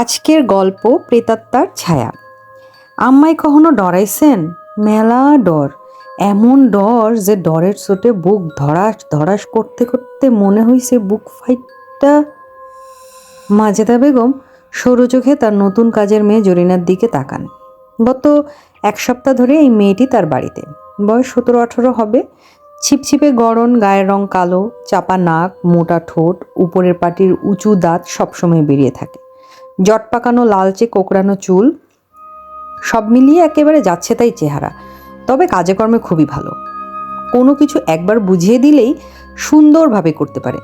আজকের গল্প প্রেতাত্মার ছায়া। আম্মাই কখনো ডরাইছেন? মেলা ডর। এমন ডর যে ডরের চোটে বুক ধরাস ধরাস করতে করতে মনে হইছে বুক ফাইটটা। মাজেদা বেগম সরু চোখে তার নতুন কাজের মেয়ে জরিনার দিকে তাকান। গত এক সপ্তাহ ধরে এই মেয়েটি তার বাড়িতে। বয়স সতেরো আঠেরো হবে। ছিপছিপে গড়ন, গায়ের রং কালো, চাপা নাক, মোটা ঠোঁট, উপরের পাটির উঁচু দাঁত সবসময় বেরিয়ে থাকে। জট পাকানো লালচে কোকড়ানো চুল, সব মিলিয়ে একেবারে যাচ্ছে তাই চেহারা। তবে কাজে কর্মে খুবই ভালো। কোনো কিছু একবার বুঝিয়ে দিলেই সুন্দরভাবে করতে পারে।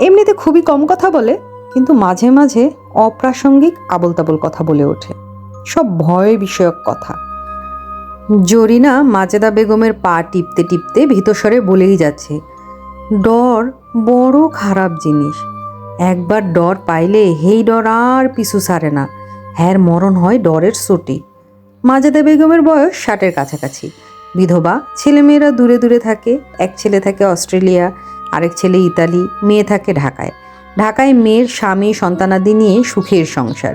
এমনিতে খুবই কম কথা বলে, কিন্তু মাঝে মাঝে অপ্রাসঙ্গিক আবল তাবল কথা বলে ওঠে। সব ভয় বিষয়ক কথা। জরিনা মাজেদা বেগমের পা টিপতে টিপতে ভীতস্বরে বলেই যাচ্ছে, ডর বড় খারাপ জিনিস। একবার ডর পাইলে হেই ডর আর পিছু সারে না। হ্যার মরণ হয় ডরের চোটে। মাজেদা বেগমের বয়স ষাটের কাছাকাছি। বিধবা, ছেলেমেয়েরা দূরে দূরে থাকে। এক ছেলে থাকে অস্ট্রেলিয়া, আরেক ছেলে ইতালি, মেয়ে থাকে ঢাকায়। ঢাকায় মেয়ের স্বামী, সন্তানাদি নিয়ে সুখের সংসার।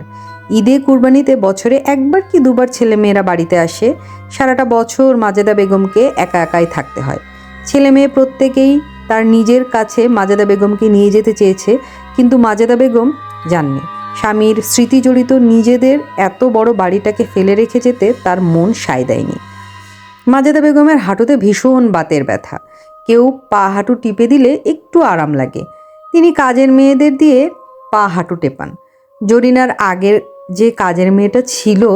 ঈদে, কুরবানিতে বছরে একবার কি দুবার ছেলে মেয়েরা বাড়িতে আসে, সারাটা বছর মাজেদা বেগমকে একা একাই থাকতে হয়। ছেলে মেয়ে প্রত্যেকেই তার নিজের কাছে মাজেদা বেগমকে নিয়ে যেতে চেয়েছে কিন্তু মাজেদা বেগম জাননি। স্বামীর স্মৃতিজড়িত নিজেদের এত বড় বাড়িটাকে ফেলে রেখে যেতে তার মন সায় দেয়নি। মাজেদা বেগমের হাঁটুতে ভীষণ বাতের ব্যথা। কেউ পা হাঁটু টিপে দিলে একটু আরাম লাগে। তিনি কাজের মেয়েদের দিয়ে পা হাঁটু টেপান। জরিনার আগের যে কাজের মেয়েটা ছিল,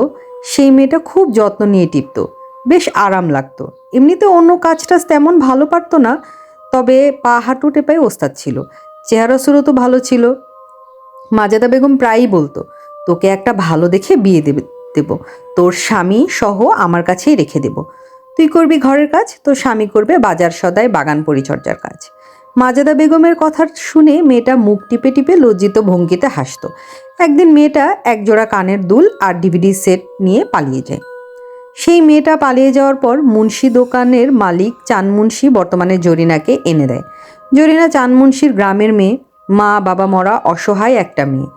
সেই মেয়েটা খুব যত্ন নিয়ে টিপত। বেশ আরাম লাগতো। এমনিতে অন্য কাজটা তেমন ভালো পারতো না, তবে পা হাঁটু টেপাই ওস্তাদ ছিল। চেহারা সুরতও ভালো ছিল। মাজেদা বেগম প্রায়ই বলতো, তোকে একটা ভালো দেখে বিয়ে দেবে, দেব। তোর স্বামী সহ আমার কাছেই রেখে দেব। তুই করবি ঘরের কাজ, তোর স্বামী করবে বাজার সদায় বাগান পরিচর্যার কাজ। মাজেদা বেগমের কথা শুনে মেয়েটা মুখ টিপে টিপে লজ্জিত ভঙ্গিতে হাসতো। একদিন মেয়েটা একজোড়া কানের দুল আর ডিভিডি সেট নিয়ে পালিয়ে যায়। সেই মেয়েটা পালিয়ে যাওয়ার পর মুন্সি দোকানের মালিক চানমুন্সি বর্তমানে জরিনাকে এনে দেয়। জরিনা চানমুন্সির গ্রামের মেয়ে, মা, বাবা মরা অসহায় একটা মেয়ে।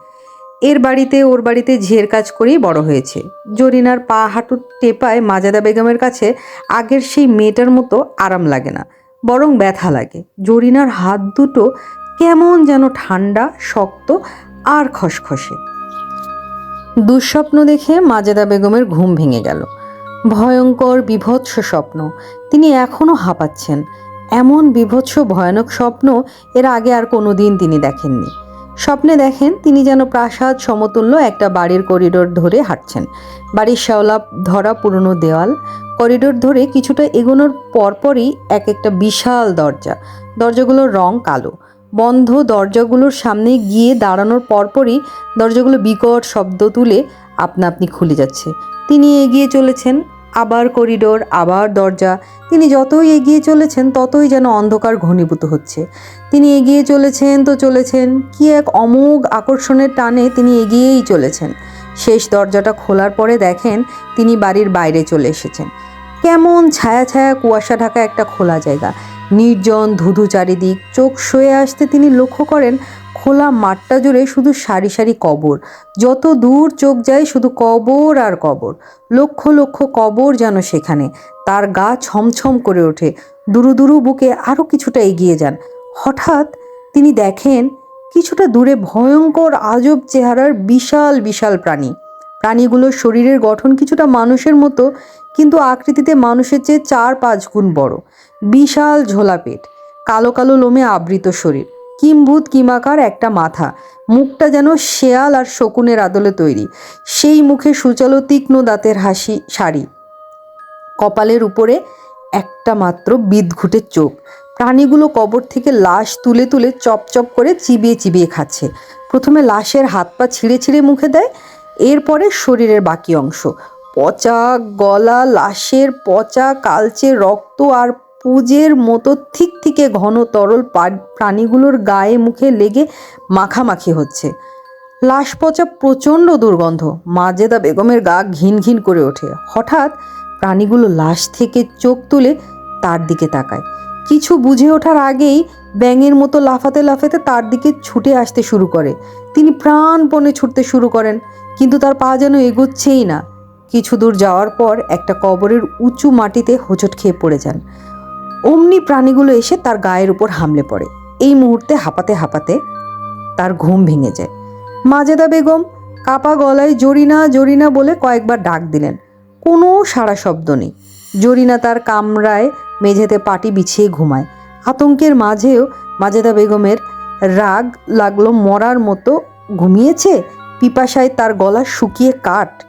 এর বাড়িতে, ওর বাড়িতে ঝিয়ের কাজ করেই বড় হয়েছে। জরিনার পা হাঁটু টেপায় মাজাদা বেগমের কাছে আগের সেই মেয়েটার মতো আরাম লাগে না, বরং ব্যথা লাগে। জরিনার হাত দুটো কেমন যেন ঠান্ডা, শক্ত আর খসখসে। দুঃস্বপ্ন দেখে মাজেদা বেগমের ঘুম ভেঙে গেল। ভয়ঙ্কর, বিভৎস স্বপ্ন। তিনি এখনও হাঁপাচ্ছেন। এমন বিভৎস, ভয়ানক স্বপ্ন এর আগে আর কোনো দিন তিনি দেখেননি। স্বপ্নে দেখেন তিনি যেন প্রাসাদ সমতুল্য একটা বাড়ির করিডোর ধরে হাঁটছেন। বাড়ির শ্যাওলা ধরা পুরনো দেওয়াল, করিডোর ধরে কিছুটা এগোনোর পরপরই এক একটা বিশাল দরজা। দরজাগুলোর রং কালো। বন্ধ দরজাগুলোর সামনে গিয়ে দাঁড়ানোর পরপরই দরজাগুলো বিকট শব্দ তুলে আপনা আপনি খুলে যাচ্ছে। তিনি এগিয়ে চলেছেন আবার করিডোর, আবার দরজা। তিনি যতই এগিয়ে চলেছেন, ততই যেন অন্ধকার ঘনীভূত হচ্ছে। তিনি এগিয়ে চলেছেন তো চলেছেন, কি এক অমোঘ আকর্ষণের টানে তিনি এগিয়েই চলেছেন। শেষ দরজাটা খোলার পরে দেখেন তিনি বাড়ির বাইরে চলে এসেছেন। কেমন ছায়া ছায়া কুয়াশা ঢাকা একটা খোলা জায়গা। নির্জন ধুধু চারিদিক, চোখ সয়ে আসতে তিনি লক্ষ্য করেন খোলা মাঠটা জুড়ে শুধু সারি সারি কবর। যত দূর চোখ যায় শুধু কবর আর কবর। লক্ষ লক্ষ কবর যেন সেখানে। তার গা ছমছম করে ওঠে। দুরু দুরু বুকে আরও কিছুটা এগিয়ে যান। হঠাৎ তিনি দেখেন, কিছুটা দূরে ভয়ঙ্কর আজব চেহারার বিশাল বিশাল প্রাণী। প্রাণীগুলোর শরীরের গঠন কিছুটা মানুষের মতো, কিন্তু আকৃতিতে মানুষের চেয়ে চার পাঁচ গুণ বড়। বিশাল ঝোলা পেট কালো কালো লোমে আবৃত শরীর। কিম্ভূত কিমাকার একটা মাথা। মুখটা যেন শেয়াল আর শকুনের আদলে তৈরি। সেই মুখে সুচালো তীক্ষ্ণ দাঁতের হাসি, শাড়ি। কপালের উপরে একটা মাত্র বিদঘুটে চোখ। প্রাণীগুলো কবর থেকে লাশ তুলে তুলে চপচপ করে চিবিয়ে চিবিয়ে খাচ্ছে। প্রথমে লাশের হাত পা ছিঁড়ে ছিঁড়ে মুখে দেয়, এরপরে শরীরের বাকি অংশ। পচা গলা, লাশের পচা কালচে রক্ত আর পুজের মতো ঠিক থেকে ঘন তরল প্রাণীগুলোর গায়ে মুখে লেগে মাখামাখি হচ্ছে। লাশ পচা প্রচণ্ড দুর্গন্ধ। মাজেদা বেগমের গা ঘিন ঘিন করে ওঠে। হঠাৎ প্রাণীগুলো লাশ থেকে চোখ তুলে তার দিকে তাকায়। কিছু বুঝে ওঠার আগেই ব্যাঙের মতো লাফাতে লাফাতে তার দিকে ছুটে আসতে শুরু করে। তিনি প্রাণপণে ছুটতে শুরু করেন, কিন্তু তার পা যেন এগোচ্ছেই না। কিছু দূর যাওয়ার পর একটা কবরের উঁচু মাটিতে হোঁচট খেয়ে পড়ে যান। অমনি প্রাণীগুলো এসে তার গায়ের উপর হামলে পড়ে। এই মুহূর্তে হাঁপাতে হাঁপাতে তার ঘুম ভেঙে যায়। মাজেদা বেগম কাপা গলায় জরিনা জরিনা বলে কয়েকবার ডাক দিলেন। কোনো সাড়া শব্দ নেই। জরিনা তার কামরায় মেঝেতে পাটি বিছিয়ে ঘুমায়। আতঙ্কের মাঝেও মাজেদা বেগমের রাগ লাগল মরার মতো। ঘুমিয়েছে? পিপাসায় তার গলা শুকিয়ে কাঠ।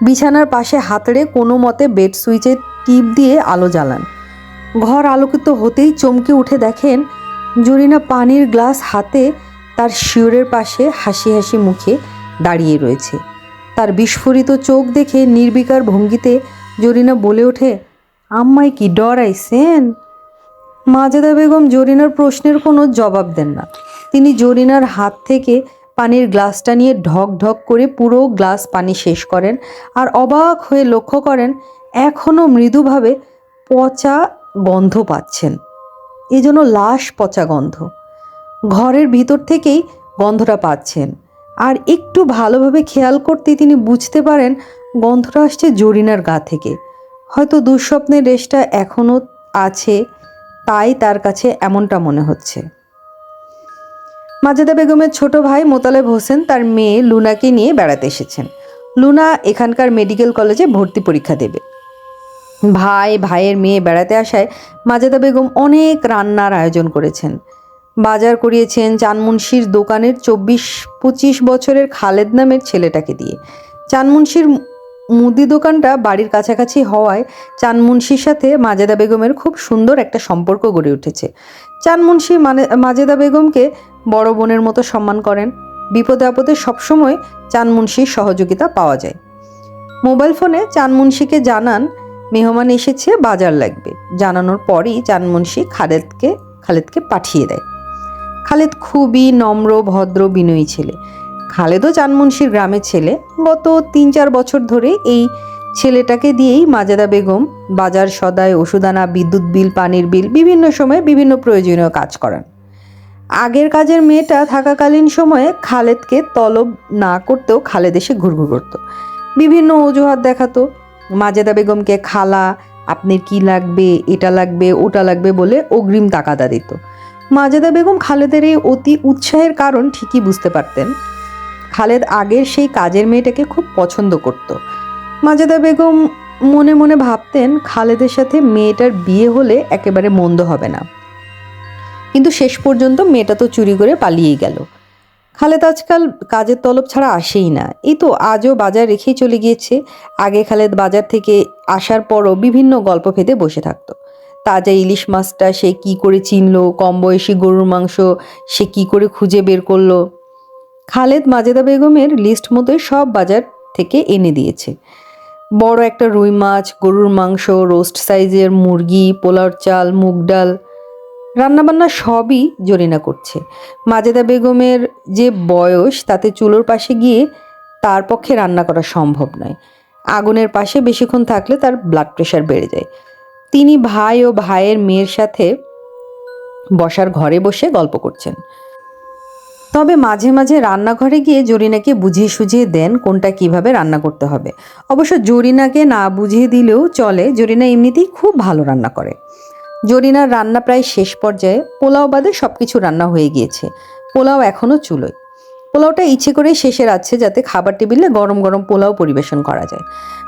বিছানার পাশে হাতড়ে কোনো মতে বেড সুইচে টিপ দিয়ে আলো জ্বালান। ঘর আলোকিত হতেই চমকে উঠে দেখেন জরিনা পানির গ্লাস হাতে তার শিওরের পাশে হাসি হাসি মুখে দাঁড়িয়ে রয়েছে। তার বিস্ফোরিত চোখ দেখে নির্বিকার ভঙ্গিতে জরিনা বলে ওঠে, আম্মাই কি ডরাইছেন মাজেদা বেগম জরিনার প্রশ্নের কোনো জবাব দেন না। তিনি জরিনার হাত থেকে পানির গ্লাসটা নিয়ে ঢক ঢক করে পুরো গ্লাস পানি শেষ করেন আর অবাক হয়ে লক্ষ্য করেন এখনও মৃদুভাবে পচা গন্ধ পাচ্ছেন। এজন্য লাশ পচা গন্ধ। ঘরের ভিতর থেকেই গন্ধটা পাচ্ছেন। আর একটু ভালোভাবে খেয়াল করতে তিনি বুঝতে পারেন গন্ধটা আসছে জরিনার গা থেকে। হয়তো দুঃস্বপ্নের রেশটা এখনও আছে, তাই তার কাছে এমনটা মনে হচ্ছে। মাজেদা বেগমের ছোট ভাই মোতালেব হোসেন তার মেয়ে লুনাকে নিয়ে বেড়াতে এসেছেন। লুনা এখানকার মেডিকেল কলেজে ভর্তি পরীক্ষা দেবে। ভাই, ভাইয়ের মেয়ে বেড়াতে আসায় মাজেদা বেগম অনেক রান্নার আয়োজন করেছেন। বাজার করিয়েছেন চানমুন্সির দোকানের চব্বিশ পঁচিশ বছরের খালেদ নামের ছেলেটাকে দিয়ে। চানমুন্সির মুদি দোকানটা বাড়ির কাছাকাছি হওয়ায় চানমুন্সির সাথে মাজেদা বেগমের খুব সুন্দর একটা সম্পর্ক গড়ে উঠেছে। চানমুন্সি মানে মাজেদা বেগমকে বড় বোনের মতো সম্মান করেন। বিপদে আপদে সবসময় চানমুন্সির সহযোগিতা পাওয়া যায়। মোবাইল ফোনে চানমুন্সিকে জানান, মেহমান এসেছে, বাজার লাগবে। জানানোর পরই চানমুন্সি খালেদকে খালেদকে পাঠিয়ে দেয়। খালেদ খুবই নম্র, ভদ্র, বিনয়ী ছেলে। খালেদও চানমুন্সির গ্রামের ছেলে। গত তিন চার বছর ধরে এই ছেলেটাকে দিয়েই মাজেদা বেগম বাজার সদায় ওষুধানা বিদ্যুৎ বিল, পানির বিল বিভিন্ন সময়ে বিভিন্ন প্রয়োজনীয় কাজ করান। আগের কাজের মেয়েটা থাকাকালীন সময়ে খালেদকে তলব না করতেও খালেদ এসে ঘুরঘুর করতো। বিভিন্ন অজুহাত দেখাতো। মাজেদা বেগমকে খালা, আপনার কি লাগবে? এটা লাগবে, ওটা লাগবে বলে অগ্রিম তাকাদা দিত। মাজেদা বেগম খালেদের এই অতি উৎসাহের কারণ ঠিকই বুঝতে পারতেন। খালেদ আগের সেই কাজের মেয়েটাকে খুব পছন্দ করত। মাজেদা বেগম মনে মনে ভাবতেন খালেদের সাথে মেয়েটার বিয়ে হলে একেবারে মন্দ হবে না। কিন্তু শেষ পর্যন্ত মেয়েটা তো চুরি করে পালিয়ে গেল। খালেদ আজকাল কাজের তলব ছাড়া আসেই না। এই তো আজও বাজার রেখেই চলে গিয়েছে। আগে খালেদ বাজার থেকে আসার পরও বিভিন্ন গল্প ফেতে বসে থাকতো। তাজা ইলিশ মাছটা সে কি করে চিনলো? কম বয়সী গরুর মাংস সে কি করে খুঁজে বের করল? খালেদ মাজেদা বেগমের লিস্ট মতোই সব বাজার থেকে এনে দিয়েছে। বড় একটা রুই মাছ, গরুর মাংস রোস্ট সাইজের মুরগি, পোলাওর চাল, মুগ ডাল, রান্নাবান্না সবই জরিনা করছে। মাজেদা বেগমের যে বয়স, তাতে চুলোর পাশে গিয়ে তার পক্ষে রান্না করা সম্ভব নয়। আগুনের পাশে বেশিক্ষণ থাকলে তার ব্লাড প্রেশার বেড়ে যায়। তিনি ভাই ও ভাইয়ের মেয়ের সাথে বসার ঘরে বসে গল্প করছেন। তবে মাঝে মাঝে রান্নাঘরে গিয়ে জরিনাকে বুঝিয়ে সুঝিয়ে দেন কোনটা কীভাবে রান্না করতে হবে। অবশ্য জরিনাকে না বুঝিয়ে দিলেও চলে, জরিনা এমনিতেই খুব ভালো রান্না করে। জরিনার রান্না প্রায় শেষ পর্যায়ে পোলাও বাদে সব কিছু রান্না হয়ে গিয়েছে। পোলাও এখনও চুলোয়। পোলাওটা ইচ্ছে করে শেষে রাখছে যাতে খাবার টেবিলে গরম গরম পোলাও পরিবেশন করা যায়।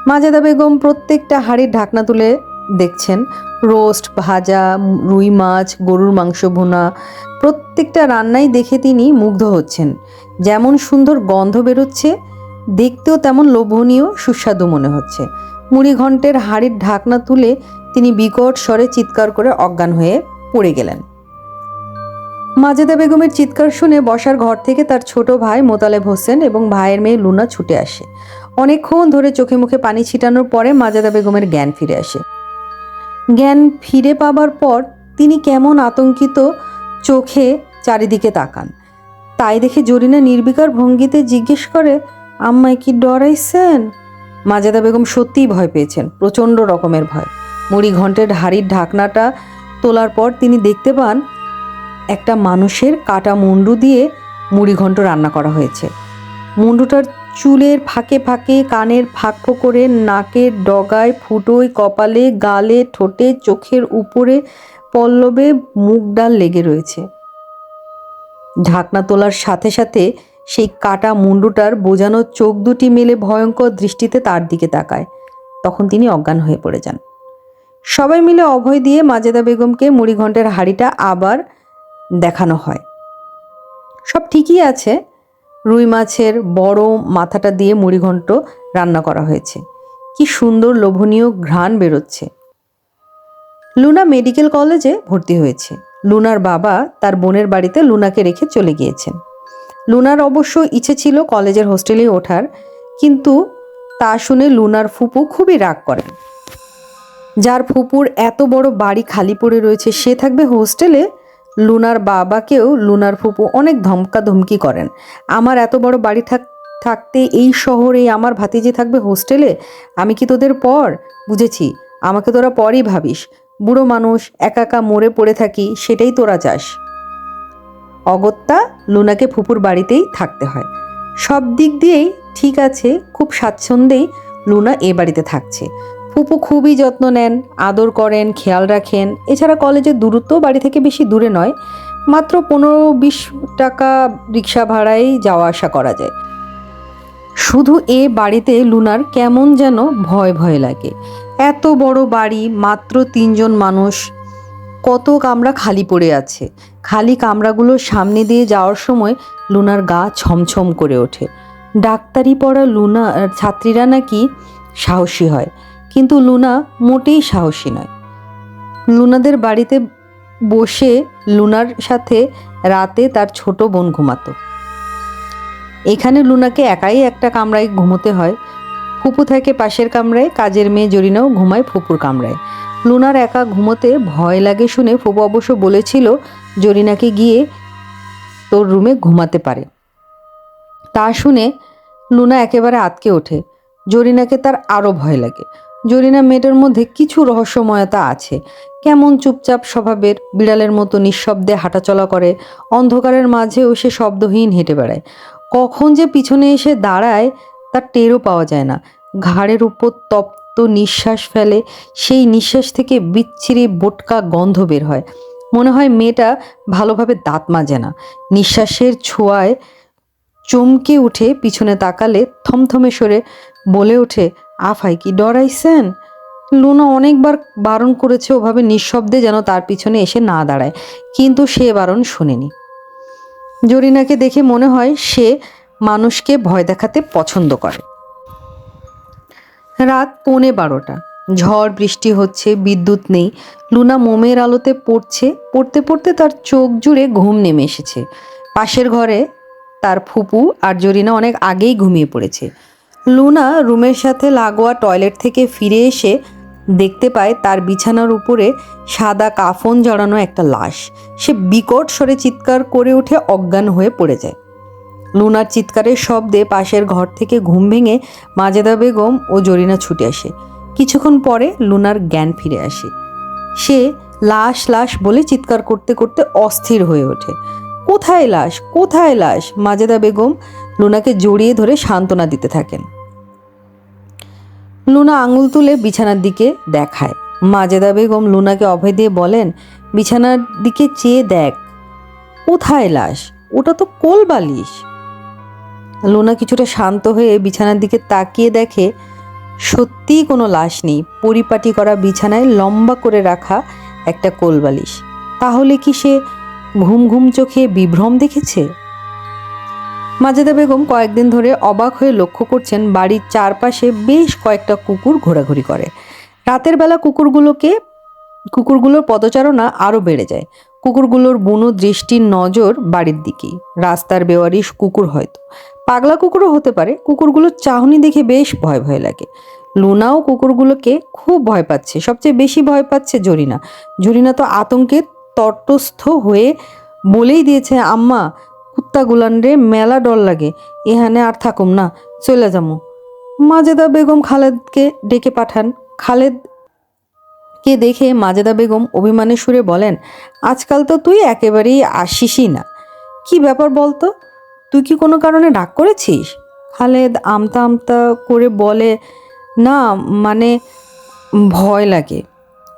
মাজেদা বেগম প্রত্যেকটা হাড়ির ঢাকনা তুলে দেখছেন। রোস্ট, ভাজা, রুই মাছ, গরুর মাংস ভুনা, প্রত্যেকটা রান্নাই দেখে তিনি মুগ্ধ হচ্ছেন। যেমন সুন্দর গন্ধ বেরোচ্ছে, দেখতেও তেমন লোভনীয়, সুস্বাদু মনে হচ্ছে। মুড়ি ঘন্টের হাড়ির ঢাকনা তুলে তিনি বিকট স্বরে চিৎকার করে অজ্ঞান হয়ে পড়ে গেলেন। মাজেদা বেগমের চিৎকার শুনে বসার ঘর থেকে তার ছোট ভাই মোতালেব হোসেন এবং ভাইয়ের মেয়ে লুনা ছুটে আসে। অনেকক্ষণ ধরে চোখে মুখে পানি ছিটানোর পরে মাজেদা বেগমের জ্ঞান ফিরে আসে। জ্ঞান ফিরে পাবার পর তিনি কেমন আতঙ্কিত চোখে চারিদিকে তাকান। তাই দেখে জরিনা নির্বিকার ভঙ্গিতে জিজ্ঞেস করে আম্মাই কি ডরাইছেন? মাজেদা বেগম সত্যিই ভয় পেয়েছেন, প্রচণ্ড রকমের ভয়। মুড়ি ঘন্টের হাড়ির ঢাকনাটা তোলার পর তিনি দেখতে পান, একটা মানুষের কাটা মুন্ডু দিয়ে মুড়ি ঘন্ট রান্না করা হয়েছে। মুন্ডুটার চুলের ফাঁকে ফাঁকে কানের ফাঁক করে নাকের ডগায় ফুটোয় কপালে, গালে, ঠোঁটে, চোখের উপরে পল্লবে মুগ ডাল লেগে রয়েছে। ঢাকনা তোলার সাথে সাথে সেই কাটা মুন্ডুটার বোঝানো চোখ দুটি মেলে ভয়ঙ্কর দৃষ্টিতে তার দিকে তাকায়। তখন তিনি অজ্ঞান হয়ে পড়ে যান। সবাই মিলে অভয় দিয়ে মাজেদা বেগমকে মুড়িঘণ্টের হাড়িটা আবার দেখানো হয়। সব ঠিকই আছে রুই মাছের বড় মাথাটা দিয়ে মুড়িঘণ্ট রান্না করা হয়েছে। কি সুন্দর লোভনীয় ঘ্রাণ বেরোচ্ছে। লুনা মেডিকেল কলেজে ভর্তি হয়েছে। লুনার বাবা তার বোনের বাড়িতে লুনাকে রেখে চলে গিয়েছেন। লুনার অবশ্য ইচ্ছে ছিল কলেজের হোস্টেলে ওঠার, কিন্তু তা শুনে লুনার ফুপু খুবই রাগ করেন। যার ফুপুর এত বড় বাড়ি খালি পড়ে রয়েছে, সে থাকবে হোস্টেলে? লুনার বাবাকেও লুনার ফুপু অনেক ধমকা ধমকি করেন। আমার এত বড় বাড়ি থাক, থাকতে এই শহরে আমার ভাতিজি থাকবে হোস্টেলে? আমি কি তোদের পর? বুঝেছি, আমাকে তোরা পরই ভাবিস। বুড়ো মানুষ, একা একা মরে পড়ে থাকি, সেটাই তোরা চাস। অগত্যা, লুনাকে ফুপুর বাড়িতেই থাকতে হয়। সব দিক দিয়েই ঠিক আছে, খুব স্বাচ্ছন্দ্যেই লুনা এ বাড়িতে থাকছে। ফুপু খুবই যত্ন নেন, আদর করেন, খেয়াল রাখেন। এছাড়া কলেজের দূরত্ব বাড়ি থেকে বেশি দূরে নয়, মাত্র পনেরো বিশ টাকা রিক্সা ভাড়ায় যাওয়া আসা করা যায়। শুধু এ বাড়িতে লুনার কেমন যেন ভয় ভয় লাগে। এত বড় বাড়ি, মাত্র তিনজন মানুষ, কত কামরা খালি পড়ে আছে। খালি কামরাগুলোর সামনে দিয়ে যাওয়ার সময় লুনার গা ছমছম করে ওঠে। ডাক্তারি পড়া লুনা, ছাত্রীরা নাকি সাহসী হয়। কিন্তু লুনা মোটেই সাহসী নয়। লুনাদের বাড়িতে বসে লুনার সাথে রাতে তার ছোট বোন ঘুমাতো। এখানে লুনাকে একাই একটা কামরায় ঘুমোতে হয়। ফুপু থাকে পাশের কামরায়, কাজের মেয়ে জরিনাও ঘুমায় ফুপুর কামরায়। লুনার একা ঘুমোতে ভয় লাগে শুনে ফুপু অবশ্য বলেছিল, জরিনাকে গিয়ে তোর রুমে ঘুমাতে পারে। তা শুনে লুনা একেবারে আতকে ওঠে। জরিনাকে তার আরও ভয় লাগে। জরিনা মেয়েটার মধ্যে কিছু রহস্যময়তা আছে। কেমন চুপচাপ স্বভাবের বিড়ালের মতো নিঃশব্দে হাঁটাচলা করে, অন্ধকারের মাঝেও সে শব্দহীন হেঁটে বেড়ায়। কখন যে পিছনে এসে দাঁড়ায়, তার টেরও পাওয়া যায় না। ঘাড়ের উপর তপ্ত নিঃশ্বাস ফেলে, সেই নিঃশ্বাস থেকে বিচ্ছিরি বোটকা গন্ধ বের হয়। মনে হয় মেয়েটা ভালোভাবে দাঁত মাজে না। নিঃশ্বাসের ছোঁয়ায় চমকে উঠে পিছনে তাকালে থমথমে সরে বলে ওঠে আফাই কি ডরাইছেন? লুনা অনেকবার বারণ করেছে ওভাবে নিঃশব্দে যেন তার পিছনে এসে না দাঁড়ায়, কিন্তু সে বারণ শুনেনি। জরিনাকে দেখে মনে হয় সে মানুষকে ভয় দেখাতে পছন্দ করে। রাত পৌনে বারোটা। ঝড় বৃষ্টি হচ্ছে, বিদ্যুৎ নেই। লুনা মোমের আলোতে পড়ছে, পড়তে পড়তে তার চোখ জুড়ে ঘুম নেমে এসেছে। পাশের ঘরে তার ফুপু আর জরিনা অনেক আগেই ঘুমিয়ে পড়েছে। লুনা রুমের সাথে লাগোয়া টয়লেট থেকে ফিরে এসে দেখতে পায় তার বিছানার উপরে সাদা কাফন জড়ানো একটা লাশ। সে বিকট স্বরে চিৎকার করে উঠে অজ্ঞান হয়ে পড়ে যায়। লুনার চিৎকারের শব্দে পাশের ঘর থেকে ঘুম ভেঙে মাজেদা বেগম ও জরিনা ছুটে আসে। কিছুক্ষণ পরে লুনার জ্ঞান ফিরে আসে। সে লাশ লাশ বলে চিৎকার করতে করতে অস্থির হয়ে ওঠে। কোথায় লাশ? কোথায় লাশ? মাজেদা বেগম লুনাকে জড়িয়ে ধরে সান্ত্বনা দিতে থাকেন। লুনা আঙুল তুলে বিছানার দিকে দেখায়। মাজেদা বেগম লুনাকে অভয় দিয়ে বলেন, বিছানার দিকে চেয়ে দেখ। কোথায় লাশ? ওটা তো কোল বালিশ। লুনা কিছুটা শান্ত হয়ে বিছানার দিকে তাকিয়ে দেখে, সত্যিই কোনো লাশ নেই। পরিপাটি করা বিছানায় লম্বা করে রাখা একটা কোলবালিশ তাহলে কি সে ঘুম ঘুম চোখে বিভ্রম দেখেছে? মাজেদা বেগম কয়েকদিন ধরে অবাক হয়ে লক্ষ্য করছেন বাড়ির চারপাশে বেশ কয়েকটা কুকুর ঘোরাঘুরি করে। রাতের বেলা কুকুরগুলোকে কুকুরগুলোর পদচারণা আরও বেড়ে যায়। কুকুরগুলোর বুনো দৃষ্টির নজর বাড়ির দিকেই। রাস্তার বেওয়ারিশ কুকুর হয়তো। পাগলা কুকুরও হতে পারে। কুকুরগুলোর চাহনি দেখে বেশ ভয় ভয় লাগে। লুনাও কুকুরগুলোকে খুব ভয় পাচ্ছে। সবচেয়ে বেশি ভয় পাচ্ছে জরিনা। জরিনা তো আতঙ্কে তটস্থ হয়ে বলেই দিয়েছে, আম্মা কুত্তা গুলানরে মেলা ডর লাগে। এখানে আর থাকুম না চলে যাব মাজেদা বেগম খালেদকে ডেকে পাঠান। খালেদ কে দেখে মাজেদা বেগম অভিমানে সুরে বলেন, আজকাল তো তুই একেবারেই আসিসই না। কি ব্যাপার বলতো? তুই কি কোনো কারণে ডাক করেছিস? খালেদ আমতা আমতা করে বলে, না মানে ভয় লাগে।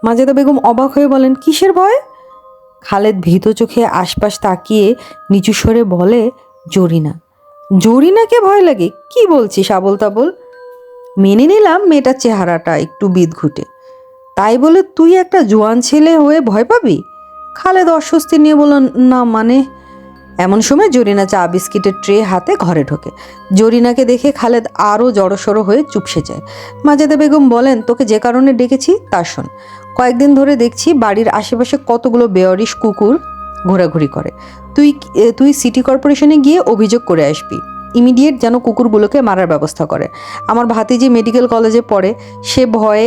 মাজেদা বেগম অবাক হয়ে বলেন, কিসের ভয়? খালেদ ভীত চোখে আশপাশ তাকিয়ে নিচু স্বরে বলে, জরিনা, জরিনাকে ভয় লাগে। কি বলছিস আবল তাবল মেনে নিলাম মেয়েটার চেহারাটা একটু বিদঘুটে। তাই বলে তুই একটা জোয়ান ছেলে হয়ে ভয় পাবি? খালেদ অস্বস্তি নিয়ে বলল, না মানে এমন সময় জরিনা চা বিস্কিটের ট্রে হাতে ঘরে ঢোকে। জরিনাকে দেখে খালেদ আরও জড়সড়ো হয়ে চুপসে যায়। মাজেদা বেগম বলেন, তোকে যে কারণে ডেকেছি তা শোন। কয়েকদিন ধরে দেখছি বাড়ির আশেপাশে কতগুলো বেয়ারিশ কুকুর ঘোরাঘুরি করে। তুই তুই সিটি কর্পোরেশনে গিয়ে অভিযোগ করে আসবি। ইমিডিয়েট যেন কুকুরগুলোকে মারার ব্যবস্থা করে। আমার ভাতিজি মেডিকেল কলেজে পড়ে, সে ভয়ে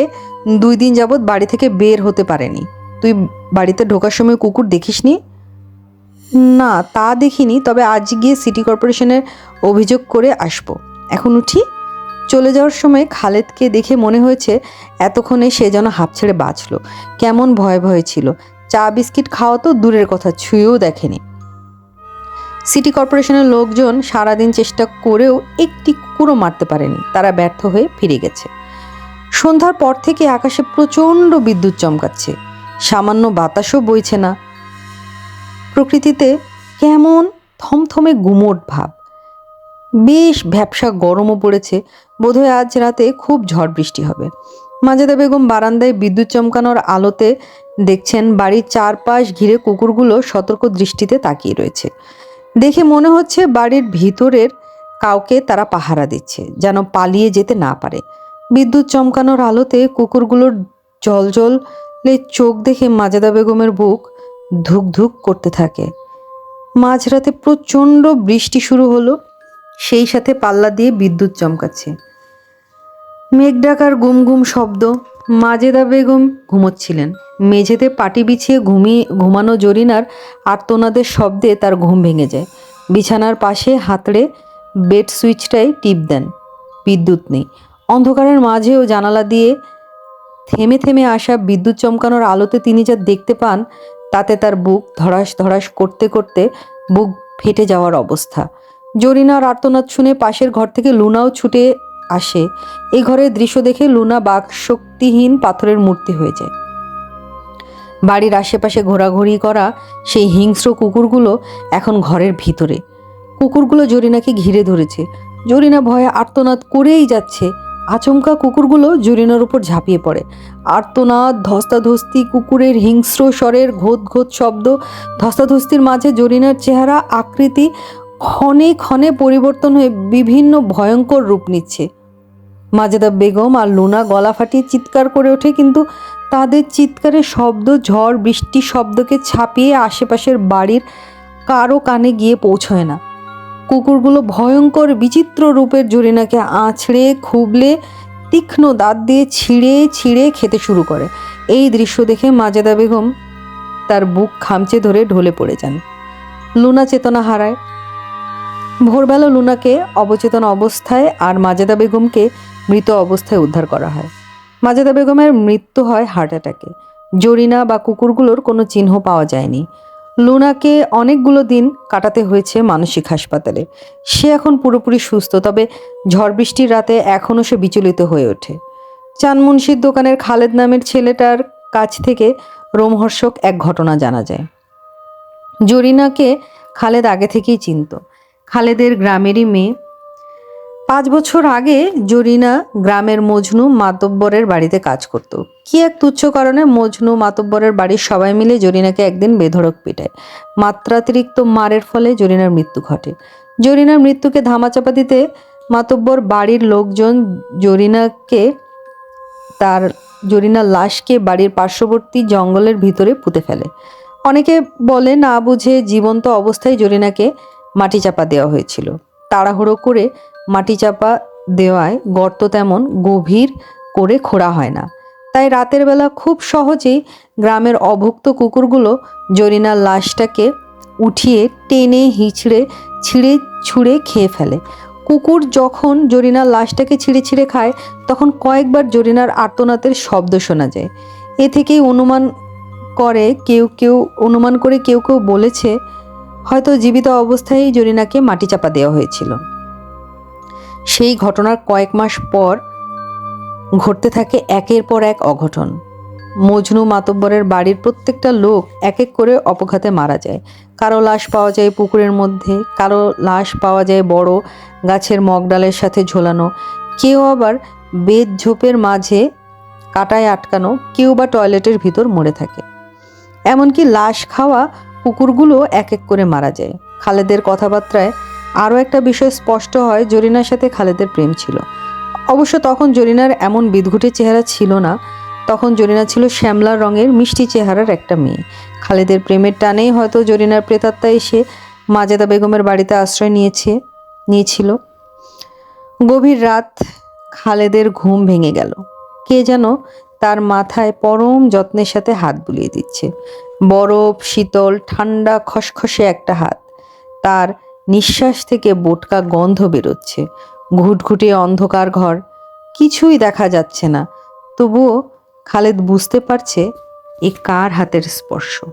দুই দিন যাবৎ বাড়ি থেকে বের হতে পারেনি। তুই বাড়িতে ঢোকার সময় কুকুর দেখিসনি? না, তা দেখিনি, তবে আজ গিয়ে সিটি কর্পোরেশনের অভিযোগ করে আসব। এখন উঠি। চলে যাওয়ার সময় খালেদকে দেখে মনে হয়েছে এতক্ষণে সে যেন হাঁপ ছেড়ে বাঁচলো। কেমন ভয় ভয় ছিল। চা, বিস্কিট খাওয়া তো দূরের কথা, ছুঁয়েও দেখেনি। সিটি কর্পোরেশনের লোকজন সারাদিন চেষ্টা করেও একটি কুকুরও মারতে পারেনি। তারা ব্যর্থ হয়ে ফিরে গেছে। সন্ধ্যার পর থেকে আকাশে প্রচণ্ড বিদ্যুৎ চমকাচ্ছে। সামান্য বাতাসও বইছে না। প্রকৃতিতে কেমন থমথমে গুমোট ভাব। বেশ ভ্যাবসা গরমও পড়েছে, বোধহয় আজ রাতে খুব ঝড় বৃষ্টি হবে। মাজেদা বেগম বারান্দায় বিদ্যুৎ চমকানোর আলোতে দেখছেন বাড়ির চারপাশ ঘিরে কুকুরগুলো সতর্ক দৃষ্টিতে তাকিয়ে রয়েছে। দেখে মনে হচ্ছে বাড়ির ভিতরের কাউকে তারা পাহারা দিচ্ছে, যেন পালিয়ে যেতে না পারে। বিদ্যুৎ চমকানোর আলোতে কুকুরগুলোর জলজলে চোখ দেখে মাজেদা বেগমের বুক ধুক ধুক করতে থাকে। মাঝরাতে প্রচণ্ড বৃষ্টি শুরু হলো, সেই সাথে পাল্লা দিয়ে বিদ্যুৎ চমকাচ্ছে। মেঘ ডাকার গুম গুম শব্দ, মাজেদা বেগম ঘুমোচ্ছিলেন। মেঝেতে পাটি বিছিয়ে ঘুমিয়ে, ঘুমানো জরিনার আর্তনাদের শব্দে তার ঘুম ভেঙে যায়। বিছানার পাশে হাতড়ে বেড সুইচটাই টিপ দেন। বিদ্যুৎ নেই। অন্ধকারের মাঝেও জানালা দিয়ে থেমে থেমে আসা বিদ্যুৎ চমকানোর আলোতে তিনি যা দেখতে পান তাতে তার বুক ধড়াস ধড়াস করতে করতে বুক ফেটে যাওয়ার অবস্থা। জরিনার আর্তনাদ শুনে পাশের ঘর থেকে লুনাও ছুটে আসে। এই ঘরের দৃশ্য দেখে লুনা বাক শক্তিহীন পাথরের মূর্তি হয়ে যায়। বাড়ির আশেপাশে ঘোরাঘুরি করা সেই হিংস্র কুকুরগুলো এখন ঘরের ভিতরে। কুকুরগুলো জরিনাকে ঘিরে ধরেছে। জরিনা ভয়ে আর্তনাদ করেই যাচ্ছে। আচমকা কুকুরগুলো জরিনার উপর ঝাঁপিয়ে পড়ে। আর্তনাদ, ধস্তাধস্তি, কুকুরের হিংস্র স্বরের ঘোত ঘোত শব্দ, ধস্তাধস্তির মাঝে জরিনার চেহারা, আকৃতি ক্ষণে ক্ষণে পরিবর্তন হয়ে বিভিন্ন ভয়ঙ্কর রূপ নিচ্ছে। মাজেদা বেগম আর লুনা গলা ফাটিয়ে চিৎকার করে ওঠে, কিন্তু তাদের চিৎকারের শব্দ, ঝড়, বৃষ্টি শব্দকে ছাপিয়ে আশেপাশের বাড়ির কারও কানে গিয়ে পৌঁছয় না। কুকুরগুলো ভয়ঙ্কর বিচিত্র রূপের জরিনাকে আঁচড়ে, খুবলে, তীক্ষ্ণ দাঁত দিয়ে ছিঁড়ে ছিঁড়ে খেতে শুরু করে। এই দৃশ্য দেখে মাজেদা বেগম তার বুক খামচে ধরে ঢলে পড়ে যান। লুনা চেতনা হারায়। ভোরবেলা লুনাকে অবচেতন অবস্থায় আর মাজেদা বেগমকে মৃত অবস্থায় উদ্ধার করা হয়। মাজেদা বেগমের মৃত্যু হয় হার্ট অ্যাটাকে। জরিনা বা কুকুরগুলোর কোনো চিহ্ন পাওয়া যায়নি। লুনাকে অনেকগুলো দিন কাটাতে হয়েছে মানসিক হাসপাতালে। সে এখন পুরোপুরি সুস্থ, তবে ঝড় বৃষ্টির রাতে এখনও সে বিচলিত হয়ে ওঠে। চানমুন্সির দোকানের খালেদ নামের ছেলেটার কাছ থেকে রোমহর্ষক এক ঘটনা জানা যায়। জরিনাকে খালেদ আগে থেকেই চিনত। খালেদের গ্রামেরই মেয়ে বছর আগে জরিনা গ্রামের মজনু মাতব্বরের বাড়িতে কাজ করত। কি এক তুচ্ছ কারণে মজনু মাতব্বরের বাড়ির সবাই মিলে জরিনাকে একদিন বেধড়ক পিটায়। মাত্রাতিরিক্ত মারের ফলে জরিনার মৃত্যু ঘটে। জরিনার মৃত্যুকে ধামাচাপা দিতে মাতব্বর বাড়ির লোকজন জরিনাকে তার জরিনার লাশকে বাড়ির পার্শ্ববর্তী জঙ্গলের ভিতরে পুঁতে ফেলে। অনেকে বলে না বুঝে জীবন্ত অবস্থায় জরিনাকে মাটি চাপা দেওয়া হয়েছিল। তাড়াহুড়ো করে মাটি চাপা দেওয়ায় গর্ত তেমন গভীর করে খোঁড়া হয় না। তাই রাতের বেলা খুব সহজেই গ্রামের অভুক্ত কুকুরগুলো জরিনার লাশটাকে উঠিয়ে টেনে হিচড়ে ছিঁড়ে ছুঁড়ে খেয়ে ফেলে। কুকুর যখন জরিনার লাশটাকে ছিঁড়ে ছিঁড়ে খায়, তখন কয়েকবার জরিনার আর্তনাতের শব্দ শোনা যায়। এ থেকেই অনুমান করে কেউ কেউ, অনুমান করে কেউ কেউ বলেছে, হয়তো জীবিত অবস্থায় জরিনাকে মাটি চাপা দেওয়া হয়েছিল। সেই ঘটনার কয়েক মাস পর ঘটতে থাকে একের পর এক অঘটন। মজনু মাতব্বরের বাড়ির প্রত্যেকটা লোক এক এক করে অপঘাতে মারা যায়। কারও লাশ পাওয়া যায় পুকুরের মধ্যে, কারও লাশ পাওয়া যায় বড় গাছের মগডালের সাথে ঝোলানো। কেউ আবার বেদ ঝোপের মাঝে কাটায় আটকানো, কেউ বা টয়লেটের ভিতর মরে থাকে। এমনকি লাশ খাওয়া কুকুরগুলো এক এক করে মারা যায়। খালেদের কথাবার্তায় আরও একটা বিষয় স্পষ্ট হয়, জরিনার সাথে খালেদের প্রেম ছিল। অবশ্য তখন জরিনার এমন বিদঘুটে চেহারা ছিল না। তখন জরিনা ছিল শ্যামলা রঙের মিষ্টি চেহারার একটা মেয়ে। খালেদের প্রেমের টানেই হয়তো জরিনার প্রেতাত্মা এসে মাজেদা বেগমের বাড়িতে আশ্রয় নিয়েছে, নিয়েছিল। গভীর রাত খালেদের ঘুম ভেঙে গেল। কে যেন তার মাথায় পরম যত্নের সাথে হাত বুলিয়ে দিচ্ছে। বরফ, শীতল, ঠান্ডা, খসখসে একটা হাত। তার নিঃশ্বাস থেকে বোটকা গন্ধ বেরোচ্ছে। ঘুটঘুটে অন্ধকার ঘর। কিছুই দেখা যাচ্ছে না। তবুও খালেদ বুঝতে পারছে এ কার হাতের স্পর্শ।